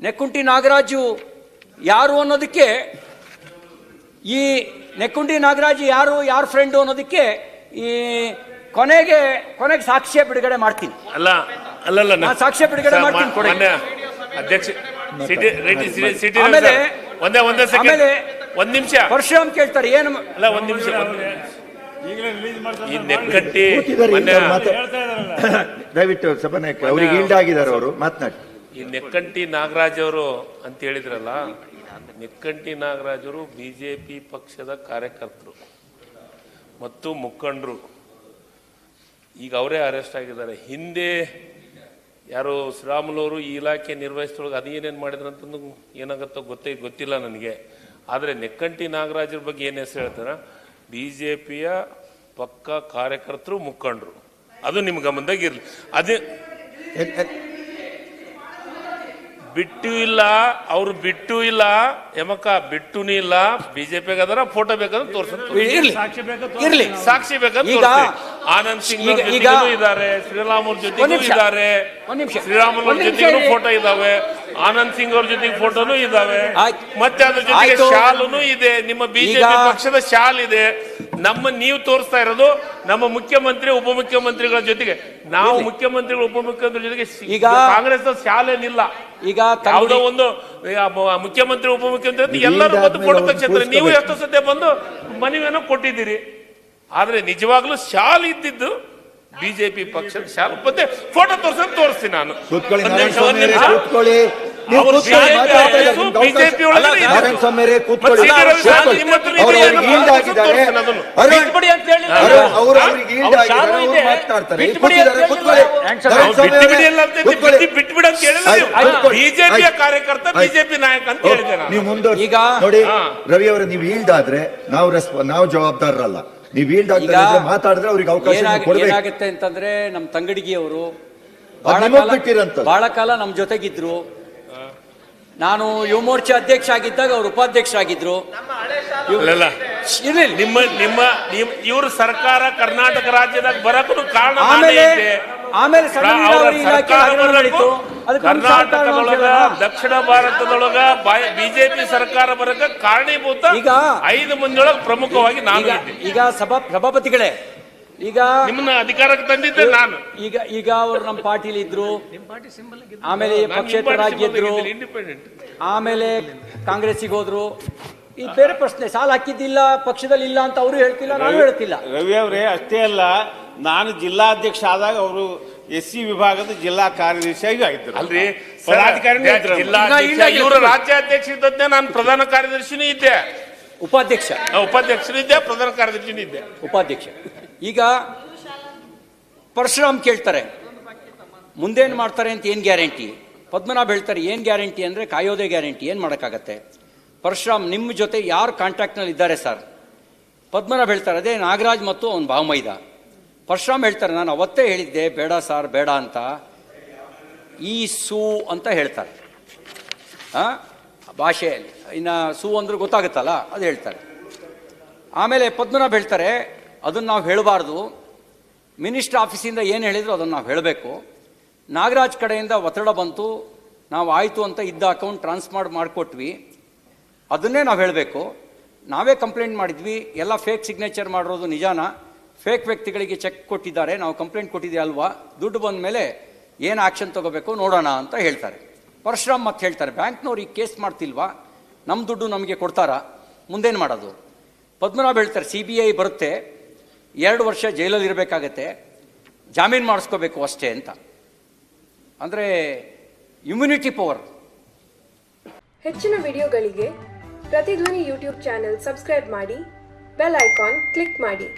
ನೆಕ್ಕುಂಟಿ ನಾಗರಾಜು ಯಾರು ಅನ್ನೋದಕ್ಕೆ ಈ ನೆಕ್ಕುಂಟಿ ನಾಗರಾಜು ಯಾರು ಯಾರ ಫ್ರೆಂಡು ಅನ್ನೋದಕ್ಕೆ ಈ ಕೊನೆಗೆ ಕೊನೆಗೆ ಸಾಕ್ಷ್ಯ ಬಿಡುಗಡೆ ಮಾಡ್ತೀನಿ. ಅಲ್ಲ ಅಲ್ಲಲ್ಲ ನಾ ಸಾಕ್ಷ್ಯ ಬಿಡುಗಡೆ ಮಾಡ್ತೀನಿ, ಕೊಡಿ. ಅಧ್ಯಕ್ಷ ಸಿಟಿ ರೆಡ್ಡಿ ಸಿಟಿ ಸಿಟಿ ಆಮೇಲೆ- ಒಂದೇ ಒಂದೇ ಸೆಕೆಂಡ್ ಒಂದ್ ನಿಮಿಷ. ಪರಶುರಾಮ್ ಕೇಳ್ತಾರೆ ಏನು ಅಲ್ಲ ಒಂದ್ ನಿಮಿಷ ಈ ನೆಕ್ಕಟ್ಟಿ ದಯವಿಟ್ಟು ಸಭಾನಾಯಕ ಅವ್ರಿಗೆ ಈಲ್ಡ್ ಆಗಿದ್ದಾರೆ ಅವರು ಮಾತನಾಡಿ. ಈ ನೆಕ್ಕಂಟಿ ನಾಗರಾಜ್ ಅವರು ಅಂತ ಹೇಳಿದ್ರಲ್ಲ, ನೆಕ್ಕಂಟಿ ನಾಗರಾಜ್ ಅವರು ಬಿಜೆಪಿ ಪಕ್ಷದ ಕಾರ್ಯಕರ್ತರು ಮತ್ತು ಮುಖಂಡರು. ಈಗ ಅವರೇ ಅರೆಸ್ಟ್ ಆಗಿದ್ದಾರೆ. ಹಿಂದೆ ಯಾರು ಶ್ರೀರಾಮುಲು ಅವರು ಈ ಇಲಾಖೆ ನಿರ್ವಹಿಸಿದೊಳಗೆ ಅದೇನೇನು ಮಾಡಿದ್ರು ಅಂತಂದು ಏನಾಗುತ್ತೋ ಗೊತ್ತೇ ಗೊತ್ತಿಲ್ಲ ನನಗೆ. ಆದರೆ ನೆಕ್ಕಂಟಿ ನಾಗರಾಜರ ಬಗ್ಗೆ ಏನು ಹೆಸರು ಹೇಳ್ತಾರೆ? ಬಿ ಜೆ ಪಿಯ ಪಕ್ಕ ಕಾರ್ಯಕರ್ತರು, ಮುಖಂಡರು. ಅದು ನಿಮ್ಮ ಗಮನದಾಗ ಇರಲಿ. ಅದೇ ಬಿಟ್ಟು ಇಲ್ಲ ಅವ್ರು ಬಿಟ್ಟು ಇಲ್ಲ ಯಮಕ ಬಿಟ್ಟು ಇಲ್ಲ ಬಿಜೆಪಿ ಅದರ ಫೋಟೋ ಬೇಕಾದ್ರೆ ತೋರ್ಸ. ಇರ್ಲಿ. ಇರ್ಲಿ. ಸಾಕ್ಷಿ ಬೇಕಾದ್ರೆ ಈಗ-. ಆನಂದ್ ಸಿಂಗ್ ಇದ್ದಾರೆ ಶ್ರೀರಾಮುಲ್ ಜೊತೆಗೂ ಇದ್ದಾರೆ. ಒಂದ್ ನಿಮಿಷ. ಶ್ರೀರಾಮುಲ್ ಜೊತೆಗೂ ಫೋಟೋ ಇದಾವೆ ಆನಂದ್ ಸಿಂಗ್ ಅವ್ರ ಜೊತೆಗೆ ಫೋಟೋನು ಇದಾವೆ ಮತ್ತೆ ಅದ್ರ ಜೊತೆಗೆ. ಶಾಲುನು ಇದೆ. ನಿಮ್ಮ ಬಿಜೆಪಿ ಪಕ್ಷದ ಶಾಲ್ ಇದೆ. ನಮ್ಮ ನೀವು ತೋರಿಸ್ತಾ ಇರೋದು ನಮ್ಮ ಮುಖ್ಯಮಂತ್ರಿ ಉಪಮುಖ್ಯಮಂತ್ರಿಗಳ ಜೊತೆಗೆ. ನಾವು ಮುಖ್ಯಮಂತ್ರಿಗಳ ಮುಖ್ಯಮಂತ್ರಿಗಳು ಉಪಮುಖ್ಯಮಂತ್ರಿ ಜೊತೆಗೆ ಈಗ- ಕಾಂಗ್ರೆಸ್ ಶಾಲೆನಿಲ್ಲ ಈಗ ಯಾವುದೋ ಒಂದು ಮುಖ್ಯಮಂತ್ರಿ ಉಪಮುಖ್ಯಮಂತ್ರಿ ಅಂತ ಎಲ್ಲರೂ ಬಂದು ಫೋಟೋ ನೀವು ಎಷ್ಟೋ ಎಷ್ಟು ಸದ್ಯ ಬಂದು ಮನವಿಯನ್ನು ಕೊಟ್ಟಿದ್ದೀರಿ. ಆದ್ರೆ ನಿಜವಾಗ್ಲೂ ಶಾಲ್ ಇದ್ದಿದ್ದು ಬಿಜೆಪಿ ಪಕ್ಷದ ಶಾಲ್. ಮತ್ತೆ ಫೋಟೋ ತೋರ್ಸೋದು ತೋರಿಸ್ತೀನಿ ನಾನು. ಬಿಜೆಪಿಯ ಕಾರ್ಯಕರ್ತ. ಬಿಜೆಪಿ ನಾಯಕ ಅಂತ ಹೇಳಿದೆ ನೀವು ಮುಂದೆ ಈಗ ನೋಡಿ ರವಿ ಅವರು ನೀವು ಈಲ್ಡ್ ಆದ್ರೆ ನಾವು ರೆಸ್ಪ ನಾವು ಜವಾಬ್ದಾರರಲ್ಲ. ನೀವು ಈಲ್ಡ್ ಆದ್ರೆ ಮಾತಾಡಿದ್ರೆ ಅವ್ರಿಗೆ ಅವಕಾಶ ಏನಾಗುತ್ತೆ ಅಂತಂದ್ರೆ ನಮ್ಮ ತಂಗಡಿಗಿ ಅವರು. ಬಹಳ ಕಾಲ ನಮ್ಮ ಜೊತೆಗಿದ್ರು. ನಾನು ಯುವ ಮೋರ್ಚಾ ಅಧ್ಯಕ್ಷ ಆಗಿದ್ದಾಗ ಅವರು ಉಪಾಧ್ಯಕ್ಷ ಆಗಿದ್ರು ಅಲ್ಲಲ್ಲ. ಇಲ್ಲ ನಿಮ್ಮ ನಿಮ್ಮ ನಿಮ್- ಇವ್ರ ಸರ್ಕಾರ ಕರ್ನಾಟಕ ರಾಜ್ಯದಾಗ ಬರಕ್ಕೂ ಕಾರಣ ನಾನೇ ಆಮೇಲೆ ಇದ್ದೆ. ಆಮೇಲೆ ಸಣ್ಣ ರಾ- ನೀರಾವರಿ ಅವ್ರ ಇಲಾಖೆ ಸರ್ಕಾರ ಹಗರಣ ನಡೀತು. ಬರಕ್ಕೂ ಅದಕ್ಕೆ ನಮ್ಮ ಸರ್ಕಾರ ಕರ್ನಾಟಕದೊಳಗ ದಕ್ಷಿಣ ಭಾರತದೊಳಗ ಬಿಜೆಪಿ ಸರ್ಕಾರ ಬರಕ ಕಾರಣೀಭೂತ ಈಗ- ಐದು ಮಂದಿಯೊಳಗ ಪ್ರಮುಖವಾಗಿ ನಾನು ಈಗ ಇದ್ದೆ. ಈಗ ಸಭಾ ಸಭಾಪತಿಗಳೇ ಈಗ ನಿಮ್ಮನ್ನ ಅಧಿಕಾರಕ್ಕೆ ತಂದಿದ್ದೆ ನಾನು. ಈಗ ಈಗ ಅವರು ನಮ್ಮ ಪಾರ್ಟಿಲಿ ಇದ್ರು. ಆಮೇಲೆ ಪಕ್ಷೇತರಾಗಿದ್ರು ಇಂಡಿಪೆಂಡೆಂಟ್ ಆಮೇಲೆ ಕಾಂಗ್ರೆಸ್ಸಿಗೆ ಹೋದ್ರು. ಈ ಬೇರೆ ಪ್ರಶ್ನೆ ಸಾಲ ಹಾಕಿದ್ದಿಲ್ಲ ಪಕ್ಷದಲ್ಲಿ ಇಲ್ಲ ಅಂತ ಅವರು ಹೇಳ್ತಿಲ್ಲ ನಾನು ಹೇಳ್ತಿಲ್ಲ. ರವಿ ಅವರೇ ಅಷ್ಟೇ ಅಲ್ಲ ನಾನು ಜಿಲ್ಲಾಧ್ಯಕ್ಷ ಆದಾಗ ಅವರು ಎಸ್ ಸಿ ವಿಭಾಗದ ಜಿಲ್ಲಾ ಕಾರ್ಯದರ್ಶಿಯಾಗಿ ಆಗಿದ್ದರು. ಅಲ್ರಿ ಪದಾಧಿಕಾರಿ ಇವರು ರಾಜ್ಯಾಧ್ಯಕ್ಷ ಇದ್ದದ್ದೇ ನಾನು ಪ್ರಧಾನ ಕಾರ್ಯದರ್ಶಿನೂ ಇದ್ದೆ. ಉಪಾಧ್ಯಕ್ಷ. ಉಪಾಧ್ಯಕ್ಷರಿದ್ದೆ ಪ್ರಧಾನ ಕಾರ್ಯದರ್ಶಿನಿದ್ದೆ ಉಪಾಧ್ಯಕ್ಷ. ಈಗ ಪರಶುರಾಮ್ ಕೇಳ್ತಾರೆ ಮುಂದೇನು ಮಾಡ್ತಾರೆ ಅಂತ ಏನು ಗ್ಯಾರಂಟಿ? ಪದ್ಮನಾಭ್ ಹೇಳ್ತಾರೆ ಏನು ಗ್ಯಾರಂಟಿ ಅಂದರೆ ಕಾಯೋದೇ ಗ್ಯಾರಂಟಿ ಏನು ಮಾಡೋಕ್ಕಾಗತ್ತೆ? ಪರಶುರಾಮ್ ನಿಮ್ಮ ಜೊತೆ ಯಾರು ಕಾಂಟ್ಯಾಕ್ಟ್ನಲ್ಲಿ ಇದ್ದಾರೆ ಸರ್ ಪದ್ಮನಾಭ್ ಹೇಳ್ತಾರೆ ಅದೇ ನಾಗರಾಜ್ ಮತ್ತು ಅವನ ಭಾವಮೈದ ಪರಶುರಾಮ್ ಹೇಳ್ತಾರೆ ನಾನು ಅವತ್ತೇ ಹೇಳಿದ್ದೆ ಬೇಡ ಸಾರ್ ಬೇಡ ಅಂತ. ಈ ಸೂ ಅಂತ ಹೇಳ್ತಾರೆ. ಆ? ಭಾಷೆಯಲ್ಲಿ. ಇನ್ನು ಸೂ ಅಂದ್ರೆ ಗೊತ್ತಾಗುತ್ತಲ್ಲ, ಅದು ಹೇಳ್ತಾರೆ. ಆಮೇಲೆ ಪದ್ಮನಾಭ ಹೇಳ್ತಾರೆ, ಅದನ್ನು ನಾವು ಹೇಳಬಾರ್ದು. ಮಿನಿಸ್ಟರ್ ಆಫೀಸಿಂದ ಏನು ಹೇಳಿದ್ರು ಅದನ್ನು ನಾವು ಹೇಳಬೇಕು. ನಾಗರಾಜ್ ಕಡೆಯಿಂದ ಒತ್ತಡ ಬಂತು, ನಾವು ಆಯಿತು ಅಂತ ಇದ್ದ ಅಕೌಂಟ್ ಟ್ರಾನ್ಸ್ಫರ್ ಮಾಡಿಕೊಟ್ವಿ. ಅದನ್ನೇ ನಾವು ಹೇಳಬೇಕು. ನಾವೇ ಕಂಪ್ಲೇಂಟ್ ಮಾಡಿದ್ವಿ, ಎಲ್ಲ ಫೇಕ್ ಸಿಗ್ನೇಚರ್ ಮಾಡಿರೋದು ನಿಜಾನ. ಫೇಕ್ ವ್ಯಕ್ತಿಗಳಿಗೆ ಚೆಕ್ ಕೊಟ್ಟಿದ್ದಾರೆ, ನಾವು ಕಂಪ್ಲೇಂಟ್ ಕೊಟ್ಟಿದ್ದೀವಿ ಅಲ್ವಾ? ದುಡ್ಡು ಬಂದ ಮೇಲೆ ಏನು ಆ್ಯಕ್ಷನ್ ತಗೋಬೇಕು ನೋಡೋಣ ಅಂತ ಹೇಳ್ತಾರೆ. ಪರಶುರಾಮ್ ಮತ್ತೆ ಹೇಳ್ತಾರೆ, ಬ್ಯಾಂಕ್ನವ್ರು ಈ ಕೇಸ್ ಮಾಡ್ತಿಲ್ವಾ? ನಮ್ಮ ದುಡ್ಡು ನಮಗೆ ಕೊಡ್ತಾರಾ? ಮುಂದೇನು ಮಾಡೋದು? ಪದ್ಮನಾಭ್ ಹೇಳ್ತಾರೆ, ಸಿ ಬಿ ಐ ಬರುತ್ತೆ, ಎರಡು ವರ್ಷ ಜೈಲಲ್ಲಿ ಇರಬೇಕಾಗತ್ತೆ, ಜಾಮೀನು ಮಾಡಿಸ್ಕೋಬೇಕು ಅಷ್ಟೇ ಅಂತ. ಅಂದರೆ ಇಮ್ಯುನಿಟಿ ಪವರ್ ಹೆಚ್ಚಿನ ವಿಡಿಯೋಗಳಿಗೆ ಪ್ರತಿಧ್ವನಿ ಯೂಟ್ಯೂಬ್ ಚಾನೆಲ್ ಸಬ್ಸ್ಕ್ರೈಬ್ ಮಾಡಿ, ಬೆಲ್ ಐಕಾನ್ ಕ್ಲಿಕ್ ಮಾಡಿ.